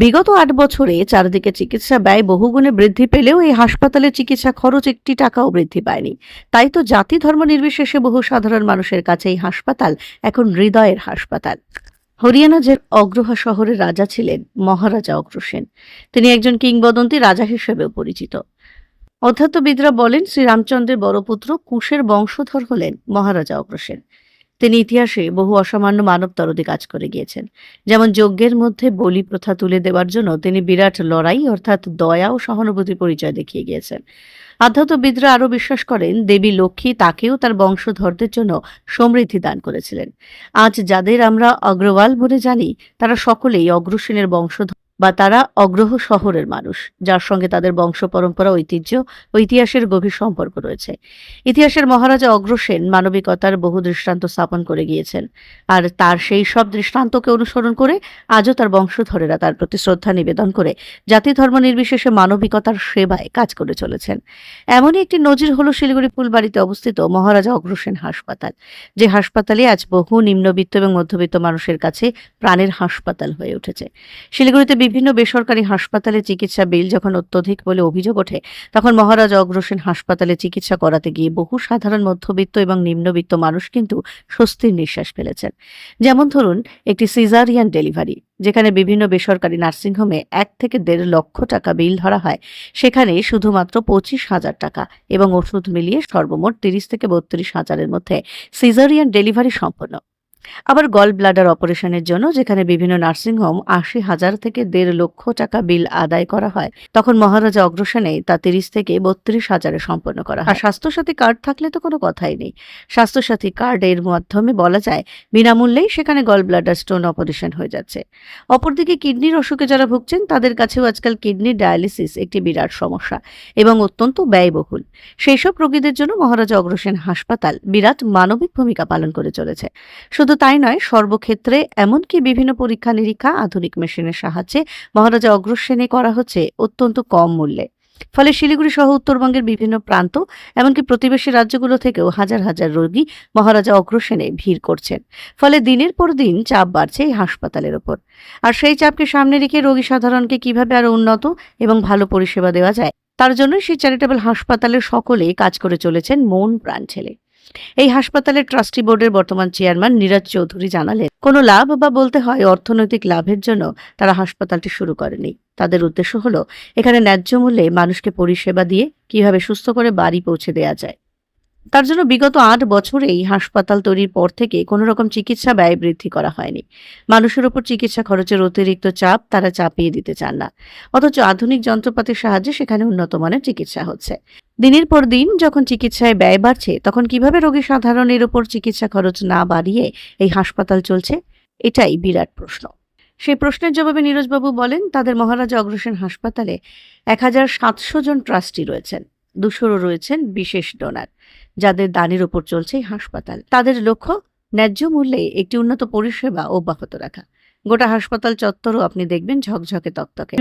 বিগত আট বছরে চারদিকে চিকিৎসা ব্যয় বহুগুণে বৃদ্ধি পেলেও এই হাসপাতালে চিকিৎসা খরচ একটি টাকাও বৃদ্ধি পায়নি। তাই তো জাতি ধর্ম নির্বিশেষে বহু সাধারণ মানুষের কাছে এই হাসপাতাল এখন হৃদয়ের হাসপাতাল। হরিয়ানা যে অগ্রহা শহরের রাজা ছিলেন মহারাজা অগ্রসেন তিনি একজন কিংবদন্তি রাজা হিসেবেও পরিচিত। অধ্যাত্মবিদরা বলেন, শ্রীরামচন্দ্রের বড় পুত্র কুশের বংশধর হলেন মহারাজা অগ্রসেন। তিনি ইতিহাসে বহু অসামান্য মানব তরদি কাজ করে গিয়েছেন। যেমন যজ্ঞের মধ্যে বলি প্রথা তুলে দেওয়ার জন্য তিনি বিরাট লড়াই অর্থাৎ দয়া ও সহানুভূতি পরিচয় দেখিয়ে গিয়েছেন। আধ্যাত্মবিদরা আরও বিশ্বাস করেন, দেবী লক্ষ্মী তাকেও তার বংশধরদের জন্য সমৃদ্ধি দান করেছিলেন। আজ যাদের আমরা অগ্রওয়াল বলে জানি, তারা সকলেই অগ্রসেনের বংশধর। বা তারা অগ্রহ শহরের মানুষ, যার সঙ্গে তাদের বংশ পরম্পরা, ঐতিহ্য ও ইতিহাসের গভীর সম্পর্ক রয়েছে। ইতিহাসের মহারাজা অগ্রসেন মানবিকতার বহু দৃষ্টান্ত স্থাপন করে গিয়েছেন, আর তার সেই সব দৃষ্টান্তকে অনুসরণ করে আজও তার বংশধরেরা তার প্রতি শ্রদ্ধা নিবেদন করে জাতি ধর্ম নির্বিশেষে মানবিকতার সেবায় কাজ করে চলেছেন। এমনই একটি নজির হলো শিলিগুড়ি ফুলবাড়িতে অবস্থিত মহারাজা অগ্রসেন হাসপাতাল, যে হাসপাতালে আজ বহু নিম্নবিত্ত এবং মধ্যবিত্ত মানুষের কাছে প্রাণের হাসপাতাল হয়ে উঠেছে। শিলিগুড়িতে বিভিন্ন বেসরকারি হাসপাতালে চিকিৎসা বিল যখন অত্যধিক বলে অভিযোগ ওঠে, তখন মহারাজ অগ্রসেন হাসপাতালে চিকিৎসা করাতে গিয়ে বহু সাধারণ মধ্যবিত্ত এবং নিম্নবিত্ত মানুষ কিন্তু স্বস্তির নিঃশ্বাস ফেলেছেন। যেমন ধরুন, একটি সিজারিয়ান ডেলিভারি, যেখানে বিভিন্ন বেসরকারি নার্সিংহোমে এক থেকে দেড় লক্ষ টাকা বিল ধরা হয়। সেখানে শুধুমাত্র পঁচিশ হাজার টাকা এবং ওষুধ মিলিয়ে সর্বমোট তিরিশ থেকে বত্রিশ হাজারের মধ্যে সিজারিয়ান ডেলিভারি সম্পন্ন। আবার গল ব্লাডার অপারেশনের জন্য যেখানে বিভিন্ন নার্সিংহোম আশি হাজার থেকে দেড় লক্ষ টাকা বিল আদায় করা হয়। তখন মহারাজা অগ্রসেনে তা তিরিশ থেকে বত্রিশ হাজারে সম্পন্ন করা হয়। আর স্বাস্থ্যসাথী কার্ড থাকলে তো কোনো কথাই নেই। স্বাস্থ্যসাথী কার্ড এর মাধ্যমে বলা যায়, বিনামূল্যেই সেখানে গল ব্লাডার স্টোন অপারেশন হয়ে যাচ্ছে। অপরদিকে কিডনির অসুখে যারা ভুগছেন, তাদের কাছেও আজকাল কিডনি ডায়ালিসিস একটি বিরাট সমস্যা এবং অত্যন্ত ব্যয়বহুল। সেই সব রোগীদের জন্য মহারাজা অগ্রসেন হাসপাতাল বিরাট মানবিক ভূমিকা পালন করে চলেছে। শুধু তাই নয়, সর্বক্ষেত্রে এমনকি বিভিন্ন পরীক্ষা নিরীক্ষা আধুনিক মেশিনের সাহায্যে মহারাজা অগ্রসেনে করা হচ্ছে অত্যন্ত কম মূল্যে। ফলে শিলিগুড়ি সহ উত্তরবঙ্গের বিভিন্ন প্রান্ত, এমনকি প্রতিবেশী রাজ্যগুলো থেকেও হাজার হাজার রোগী মহারাজা অগ্রসেনে ভিড় করছেন। ফলে দিনের পর দিন চাপ বাড়ছে এই হাসপাতালের ওপর। আর সেই চাপকে সামনে রেখে রোগী সাধারণকে কীভাবে আরও উন্নত এবং ভালো পরিষেবা দেওয়া যায়, তার জন্য সেই চ্যারিটেবল হাসপাতালের সকলে কাজ করে চলেছেন মন প্রাণ ছেলে। এই হাসপাতালের ট্রাস্টি বোর্ডের বর্তমান চেয়ারম্যান নীরাজ চৌধুরী জানালেন, কোনো লাভ বা বলতে হয় অর্থনৈতিক লাভের জন্য তারা হাসপাতালটি শুরু করেনি। তাদের উদ্দেশ্য হলো, এখানে ন্যায্য মূল্যে মানুষকে পরিষেবা দিয়ে কীভাবে সুস্থ করে বাড়ি পৌঁছে দেয়া যায়। তার জন্য বিগত আট বছরে এই হাসপাতাল তৈরির পর থেকে কোনো রকম চিকিৎসা ব্যয় বৃদ্ধি করা হয়নি। মানুষের উপর চিকিৎসা খরচের অতিরিক্ত চাপ তারা চাপিয়ে দিতে চান না। অথচ আধুনিক যন্ত্রপাতির সাহায্যে সেখানে উন্নত মানের চিকিৎসা হচ্ছে। দিনের পর দিন যখন চিকিৎসায় ব্যয় বাড়ছে, তখন কীভাবে রোগী সাধারণের উপর চিকিৎসা খরচ না বাড়িয়ে এই হাসপাতাল চলছে? এটাই বিরাট প্রশ্ন। সেই প্রশ্নের জবাবে নীরজবাবু বলেন, তাদের মহারাজা অগ্রসেন হাসপাতালে এক হাজার সাতশো জন ট্রাস্টি রয়েছেন। দুশোরও রয়েছেন বিশেষ ডোনার। যাদের দানের ওপর চলছে হাসপাতাল। তাদের লক্ষ্য, ন্যায্য মূল্যে একটি উন্নত পরিষেবা অব্যাহত রাখা। গোটা হাসপাতাল চত্বরও আপনি দেখবেন ঝকঝকে তত্ত্বকে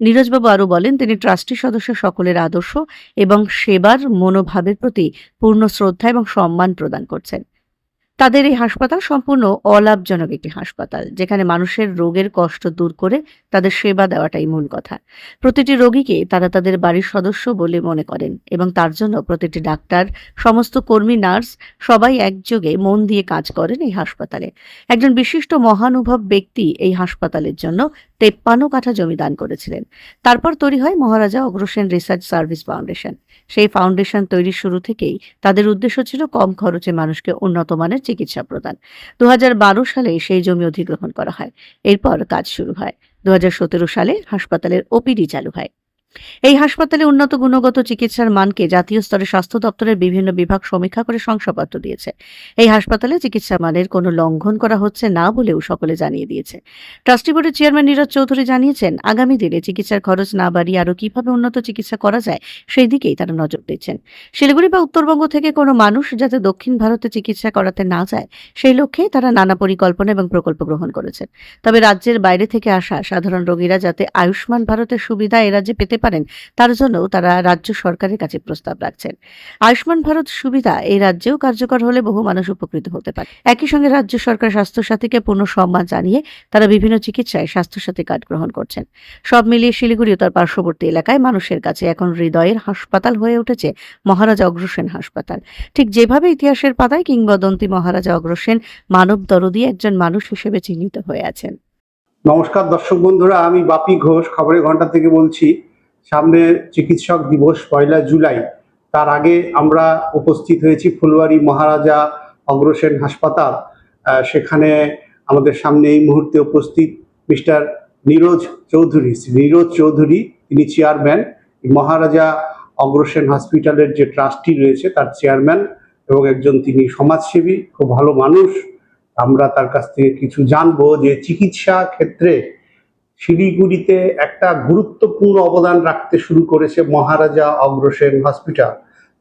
নীরজবাবু আরও বলেন, তিনি ট্রাস্টি সদস্য সকলের আদর্শ এবং সেবার মনোভাবের প্রতি পূর্ণ শ্রদ্ধা এবং সম্মান প্রদান করছেন। তাদের এই হাসপাতাল সম্পূর্ণ অলাভজনক একটি হাসপাতাল, যেখানে মানুষের রোগের কষ্ট দূর করে তাদের সেবা দেওয়াটাই মূল কথা। প্রতিটি রোগীকে তারা তাদের বাড়ির সদস্য বলে মনে করেন এবং তার জন্য প্রতিটি ডাক্তার, সমস্ত কর্মী, নার্স সবাই একযোগে মন দিয়ে কাজ করেন এই হাসপাতালে। একজন বিশিষ্ট মহানুভব ব্যক্তি এই হাসপাতালের জন্য তেপ্পান্ন কাঠা জমি দান করেছিলেন। তারপর তৈরি হয় Maharaja Agrasen research service foundation. সেই ফাউন্ডেশন তৈরির শুরু থেকেই তাদের উদ্দেশ্য ছিল কম খরচে মানুষকে উন্নত মানের চিকিৎসা প্রদান। দু হাজার বারো সালে সেই জমি অধিগ্রহণ করা হয়। এরপর কাজ শুরু হয়। দু হাজার সতেরো সালে হাসপাতালের ওপিডি চালু হয়। এই হাসপাতালে উন্নত গুণগত চিকিৎসার মানকে জাতীয় স্তরে স্বাস্থ্য দপ্তরের বিভিন্ন বিভাগ সমীক্ষা করে শংসাপত্র দিয়েছে। এই হাসপাতালে চিকিৎসা মানের কোনো লঙ্ঘন করা হচ্ছে না বলেও সকলে জানিয়ে দিয়েছে। ট্রাস্টি বোর্ডের চেয়ারম্যান নীরজ চৌধুরী জানিয়েছেন, আগামী দিনে চিকিৎসার খরচ না বাড়িয়ে আরও কীভাবে উন্নত চিকিৎসা করা যায়, সেই দিকেই তারা নজর দিচ্ছেন। শিলিগুড়ি বা উত্তরবঙ্গ থেকে কোনো মানুষ যাতে দক্ষিণ ভারতে চিকিৎসা করাতে না যায় সেই লক্ষ্যে তারা নানা পরিকল্পনা এবং প্রকল্প গ্রহণ করেছেন। তবে রাজ্যের বাইরে থেকে আসা সাধারণ রোগীরা যাতে আয়ুষ্মান ভারতের সুবিধা এ রাজ্যে পেতে পারেন, তার জন্য তারা রাজ্য সরকারের কাছে প্রস্তাব রাখছেন। আয়ুষ্মান ভারত সুবিধা এই রাজ্যেও কার্যকর হলে বহু মানুষ উপকৃত হতে পারে। একই সঙ্গে রাজ্য সরকার স্বাস্থ্যসাথীকে পূর্ণ সম্মান জানিয়ে তারা বিভিন্ন চিকিৎসায় স্বাস্থ্যসাথী কার্ড গ্রহণ করছেন। সব মিলিয়ে শিলিগুড়ি ও তার পার্শ্ববর্তী এলাকায় মানুষের কাছে এখন হৃদয়ের হাসপাতাল হয়ে উঠেছে, মহারাজা অগ্রসেন হাসপাতাল। ঠিক যেভাবে ইতিহাসের পাতায় কিংবদন্তি মহারাজা অগ্রসেন মানব দরদি একজন মানুষ হিসেবে চিহ্নিত হয়ে আছেন। নমস্কার দর্শক বন্ধুরা, আমি বাপি ঘোষ, খবরের ঘণ্টা থেকে বলছি। সামনে চিকিৎসক দিবস, পয়লা জুলাই। তার আগে আমরা উপস্থিত হয়েছি ফুলবাড়ি মহারাজা অগ্রসেন হাসপাতাল। সেখানে আমাদের সামনে এই মুহূর্তে উপস্থিত মিস্টার নীরজ চৌধুরী। নীরজ চৌধুরী, তিনি চেয়ারম্যান। মহারাজা অগ্রসেন হসপিটালের যে ট্রাস্টি রয়েছে, তার চেয়ারম্যান এবং একজন তিনি সমাজসেবী, খুব ভালো মানুষ। আমরা তার কাছ থেকে কিছু জানব যে চিকিৎসা ক্ষেত্রে শিলিগুড়িতে একটা গুরুত্বপূর্ণ অবদান রাখতে শুরু করেছে মহারাজা অগ্রসেন হসপিটাল।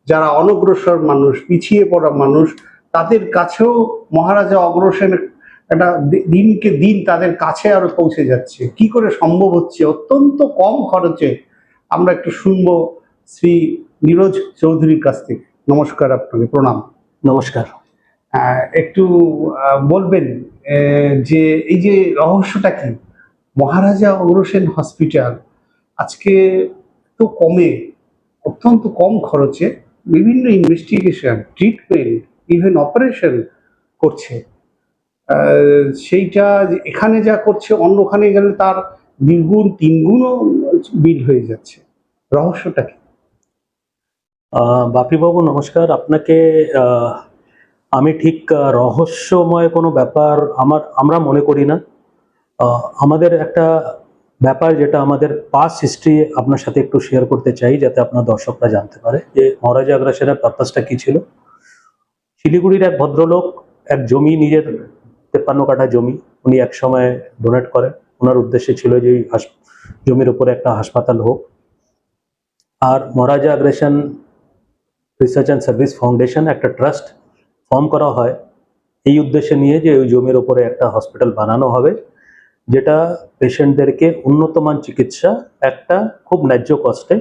যারা অনগ্রসর মানুষ পিছিয়ে পড়া মানুষ তাদের কাছেও মহারাজা অগ্রসেন একটা দিনকে দিন তাদের কাছে আরও পৌঁছে যাচ্ছে। কি করে সম্ভব হচ্ছে? অত্যন্ত কম খরচে। আমরা একটু শুনব শ্রী নীরজ চৌধুরীর কাছ থেকে। নমস্কার আপনাকে প্রণাম। নমস্কার। একটু বলবেন আহ, যে এই যে রহস্যটা কি? মহারাজা অগ্রসেন হসপিটাল আজকে তো কমে, অত্যন্ত কম খরচে বিভিন্ন ইনভেস্টিগেশন ট্রিটমেন্ট ইভেন অপারেশন করছে। সেইটা এখানে যা করছে অন্যখানে গেলে তার দ্বিগুণ, তিনগুণও বিল হয়ে যাচ্ছে। রহস্যটা কি? বাপিবাবু, নমস্কার। আপনাকে আমি ঠিক রহস্যময় কোনো ব্যাপার আমার, আমরা মনে করি না। আমাদের একটা ব্যাপার যেটা আমাদের পাস হিস্ট্রি আপনার সাথে একটু শেয়ার করতে চাই, যাতে আপনার দর্শকরা জানতে পারে যে মহারাজা আগ্রাসনের পারপাসটা কি ছিল। শিলিগুড়ির এক ভদ্রলোক, এক জমি, নিজের তেপ্পান্ন কাঠা জমি, উনি এক সময় ডোনেট করেন। ওনার উদ্দেশ্যে ছিল যে জমির উপরে একটা হাসপাতাল হোক। আর Maharaja Agrasen research and service foundation একটা ট্রাস্ট ফর্ম করা হয়। এই উদ্দেশ্যে নিয়ে যে ওই জমির উপরে একটা হসপিটাল বানানো হবে। যেটা পেশেন্টদেরকে উন্নতমান চিকিৎসা একটা খুব ন্যায্য কষ্টে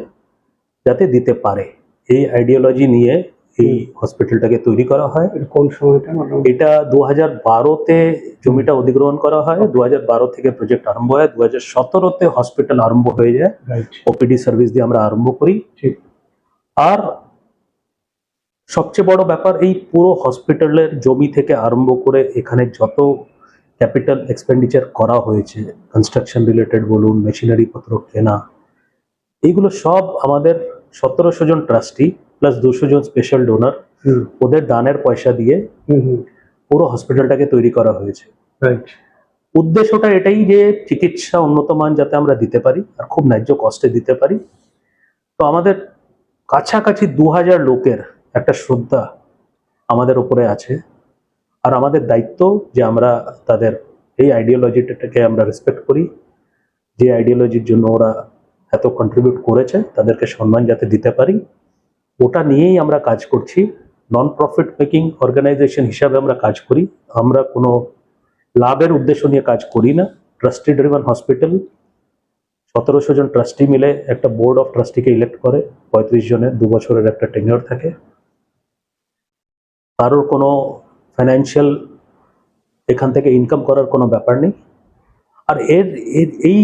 যাতে দিতে পারে। এই আইডিওলজি নিয়ে এই হসপিটালটাকে তৈরি করা হয়। কোন সময়টা এটা দু হাজার বারোতে জমিটা অধিগ্রহণ করা হয় দু হাজার বারো থেকে প্রজেক্ট আরম্ভ হয় দু হাজার সতেরোতে হসপিটাল আরম্ভ হয়ে যায়। ওপিডি সার্ভিস দিয়ে আমরা আরম্ভ করি। আর সবচেয়ে বড় ব্যাপার এই পুরো হসপিটালের জমি থেকে আরম্ভ করে এখানে যত ক্যাপিটাল এক্সপেন্ডিচার করা হয়েছে কনস্ট্রাকশন রিলেটেড বলুন মেশিনারি পত্র কেনা এইগুলো সব আমাদের সতেরোশো জন ট্রাস্টি প্লাস দুশো জন স্পেশাল ডোনার ওদের দানের পয়সা দিয়ে পুরো হসপিটালটাকে তৈরি করা হয়েছে। রাইট উদ্দেশ্যটা এটাই যে চিকিৎসা উন্নত মান যাতে আমরা দিতে পারি আর খুব ন্যায্য কষ্টে দিতে পারি। তো আমাদের কাছাকাছি দু হাজার লোকের একটা শ্রদ্ধা আমাদের উপরে আছে। আর আমাদের দায়িত্ব যে আমরা তাদের এই আইডিওলজিটাকে আমরা রেসপেক্ট করি, যে আইডিওলজির জন্য ওরা এত কন্ট্রিবিউট করেছে, তাদেরকে সম্মান যাতে দিতে পারি, ওটা নিয়েই আমরা কাজ করছি। নন প্রফিট মেকিং অর্গানাইজেশন হিসাবে আমরা কাজ করি। আমরা কোনো লাভের উদ্দেশ্য নিয়ে কাজ করি না। ট্রাস্টি ড্রিভান হসপিটাল সতেরোশো জন ট্রাস্টি মিলে একটা বোর্ড অফ ট্রাস্টিকে ইলেক্ট করে, পঁয়ত্রিশ জনের দু বছরের একটা টেনিয়র থাকে। কারোর কোনো ফাইন্যান্সিয়াল এখান থেকে ইনকাম করার কোনো ব্যাপার নেই। আর এর এর এই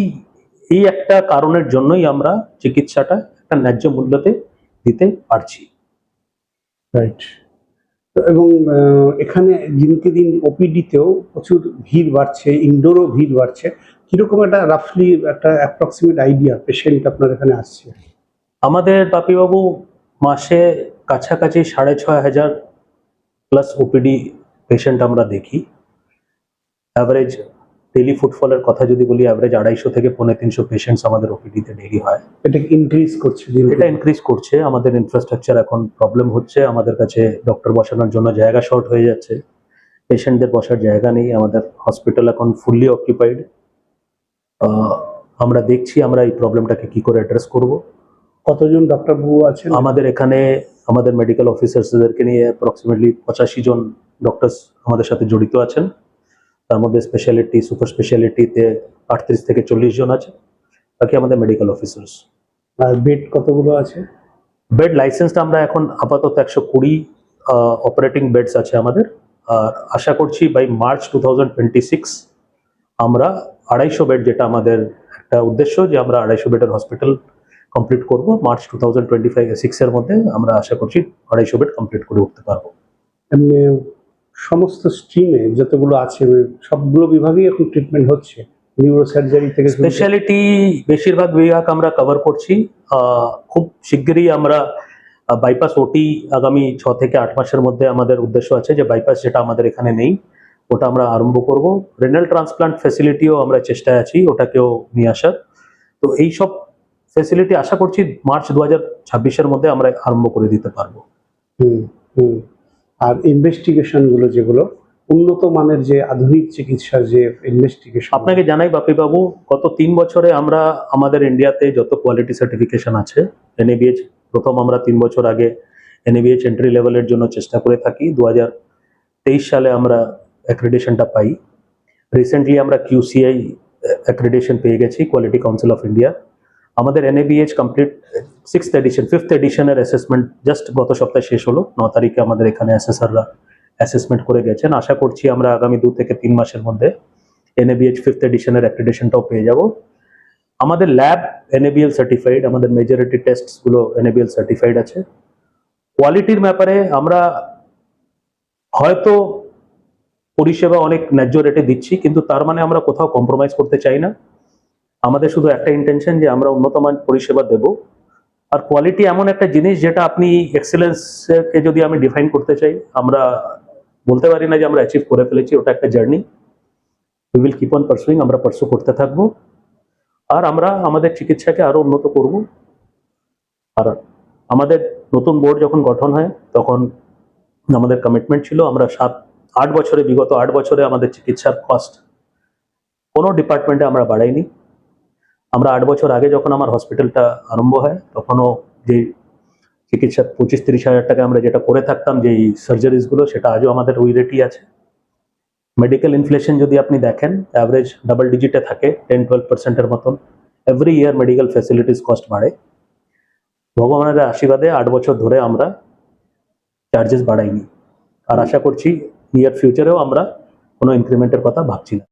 এই একটা কারণের জন্যই আমরা চিকিৎসাটা একটা ন্যায্য মূল্যতে দিতে পারছি। রাইট এবং এখানে দিনকে দিন ওপিডিতেও প্রচুর ভিড় বাড়ছে ইনডোরও ভিড় বাড়ছে। কীরকম একটা রাফলি একটা অ্যাপ্রক্সিমেট আইডিয়া পেশেন্ট আপনার এখানে আসছে? আমাদের বাপিবাবু মাসে কাছাকাছি সাড়ে ছয় হাজার প্লাস ওপিডি পেশেন্ট আমরা দেখি। অ্যাভারেজ ডেলি ফুটফলের কথা যদি বলি অ্যাভারেজ আড়াইশো থেকে পৌনে তিনশো পেশেন্টস আমাদের ওপিডিতে ডেলি হয়। এটা ইনক্রিজ করছে এটা ইনক্রিজ করছে। আমাদের ইনফ্রাস্ট্রাকচার এখন প্রবলেম হচ্ছে। আমাদের কাছে ডক্টর বসানোর জন্য জায়গা শর্ট হয়ে যাচ্ছে। পেশেন্টদের বসার জায়গা নেই। আমাদের হসপিটাল এখন ফুললি অকুপাইড আমরা দেখছি আমরা এই প্রবলেমটাকে কি করে অ্যাড্রেস করব। কতজন ডক্টর বাবু আছেন? আমাদের এখানে আমাদের মেডিকেল অফিসার্সদেরকে নিয়ে অ্যাপ্রক্সিমেটলি পঁচাশি জন ডক্টরস আমাদের সাথে জড়িত আছেন। তার মধ্যে স্পেশালিটি সুপার স্পেশালিটিতে আটত্রিশ থেকে চল্লিশ জন আছে। বাকি আমাদের মেডিকেল অফিসার্স আর বেড কতগুলো আছে? বেড লাইসেন্সটা আমরা এখন আপাতত একশো কুড়ি অপারেটিং বেডস আছে আমাদের। আর আশা করছি by March two thousand twenty six আমরা আড়াইশো বেড যেটা আমাদের একটা উদ্দেশ্য যে আমরা আড়াইশো বেডের হসপিটাল কমপ্লিট করব। March two thousand twenty five সিক্সের মধ্যে আমরা আশা করছি আড়াইশো বেড কমপ্লিট করে উঠতে পারব। এমনি সমস্ত স্ট্রিমে যতগুলো আছে সবগুলো বিভাগেই এখন ট্রিটমেন্ট হচ্ছে থেকে স্পেশালিটি বেশিরভাগ বিভাগ আমরা কভার করছি। খুব শিগগিরই আমরা বাইপাস ওটি আগামী ছ থেকে আট মাসের মধ্যে আমাদের উদ্দেশ্য আছে যে বাইপাস যেটা আমাদের এখানে নেই ওটা আমরা আরম্ভ করব। রেনাল ট্রান্সপ্লান্ট ফেসিলিটিও আমরা চেষ্টায় আছি ওটাকেও নিয়ে আসার। তো এই সব ফেসিলিটি আশা করছি মার্চ দু হাজার ছাব্বিশের মধ্যে আমরা আরম্ভ করে দিতে পারব। হুম হুম। আর ইনভেস্টিগেশনগুলো যেগুলো উন্নত মানের যে আধুনিক চিকিৎসার যে ইনভেস্টিগেশন আপনাকে জানাই বাপিবাবু গত তিন বছরে আমরা আমাদের ইন্ডিয়াতে যত কোয়ালিটি সার্টিফিকেশন আছে এনএবিএইচ প্রথম আমরা তিন বছর আগে এনএবিএইচ এন্ট্রি লেভেলের জন্য চেষ্টা করে থাকি। দু তেইশ সালে আমরা অ্যাক্রিডেশনটা পাই। রিসেন্টলি আমরা কিউসিআই অ্যাক্রিডেশন পেয়ে গেছি কোয়ালিটি কাউন্সিল অফ ইন্ডিয়া আমাদের NABH complete sixth edition fifth এডিশনের অ্যাসেসমেন্ট জাস্ট গত সপ্তাহে শেষ হলো। ন তারিখে আমাদের এখানে অ্যাসেসাররা অ্যাসেসমেন্ট করে গেছেন। আশা করছি আমরা আগামী দু থেকে তিন মাসের মধ্যে এনএবিএইচ ফিফথ এডিশনের অ্যাক্রিডেশনটাও পেয়ে যাব। আমাদের ল্যাব এনএবিএল সার্টিফাইড আমাদের মেজরিটি টেস্টগুলো এনএবিএল সার্টিফাইড আছে। কোয়ালিটির ব্যাপারে আমরা হয়তো পরিষেবা অনেক ন্যায্য রেটে দিচ্ছি, কিন্তু তার মানে আমরা কোথাও কম্প্রোমাইজ করতে চাই না। আমাদের শুধু একটা ইন্টেনশন যে আমরা উন্নতমান পরিষেবা দেব। আর কোয়ালিটি এমন একটা জিনিস যেটা আপনি এক্সেলেন্সকে যদি আমি ডিফাইন করতে চাই, আমরা বলতে পারি না যে আমরা অ্যাচিভ করে ফেলেছি, ওটা একটা journey we will keep on pursuing আমরা পারসু করতে থাকব। আর আমরা আমাদের চিকিৎসাকে আরও উন্নত করব। আর আমাদের নতুন বোর্ড যখন গঠন হয়, তখন আমাদের কমিটমেন্ট ছিল, আমরা সাত, আট বছরে, বিগত আট বছরে আমাদের চিকিৎসার কস্ট কোনো ডিপার্টমেন্টে আমরা বাড়াইনি। আমরা আট বছর আগে যখন আমার হসপিটালটা আরম্ভ হয়, তখনও যে চিকিৎসা পঁচিশ তিরিশ হাজার টাকা আমরা যেটা করে থাকতাম, যেই সার্জারিসগুলো সেটা আজও আমাদের ওই রেটই আছে। মেডিকেল ইনফ্লেশন যদি আপনি দেখেন অ্যাভারেজ ডাবল ডিজিটে থাকে টেন টুয়েলভ পার্সেন্টের মতন। Every year medical facilities cost বাড়ে। ভগবানের আশীর্বাদে আট বছর ধরে আমরা চার্জেস বাড়াইনি। আর আশা করছি নিয়ার ফিউচারেও আমরা কোনো ইনক্রিমেন্টের কথা ভাবছি না।